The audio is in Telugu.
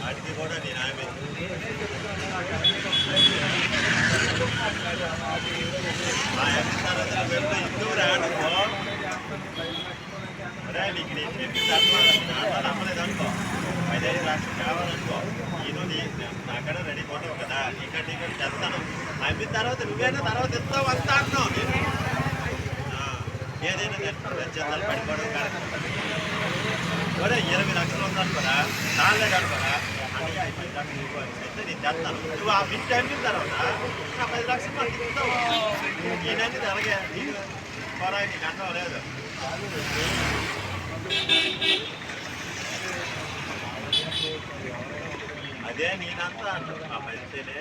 వాటికి ఆమె మా యొక్క తరగతుల పేరుతో ఇందుకు రాడుకో నీకు నేను చెప్పిన అనుకో పదిహేను లక్షలు కావాలనుకో ఈరోజు నాకన్నా రెడీ పోతావు కదా ఇక్కడ ఇక్కడ తర్వాత నువ్వేనా తర్వాత ఇస్తావు అంతా అంటున్నావు. ఏదైనా తెస్తాను చేతాలు పడిపోవడం ఒరే ఇరవై లక్షలు ఉందని కూడా నాలుగే కడపరా అని ఐదు లక్షలు ఇవ్వు నేను తెస్తాను నువ్వు ఆ బిట్ అమ్మిన తర్వాత నా పది లక్షలు మనకి ఇస్తావు. నేనన్నీ అలాగే నీకు కొరాయి నీకు అన్నం లేదు. అదే నేనంతా అన్నాను ఆ పైసలే.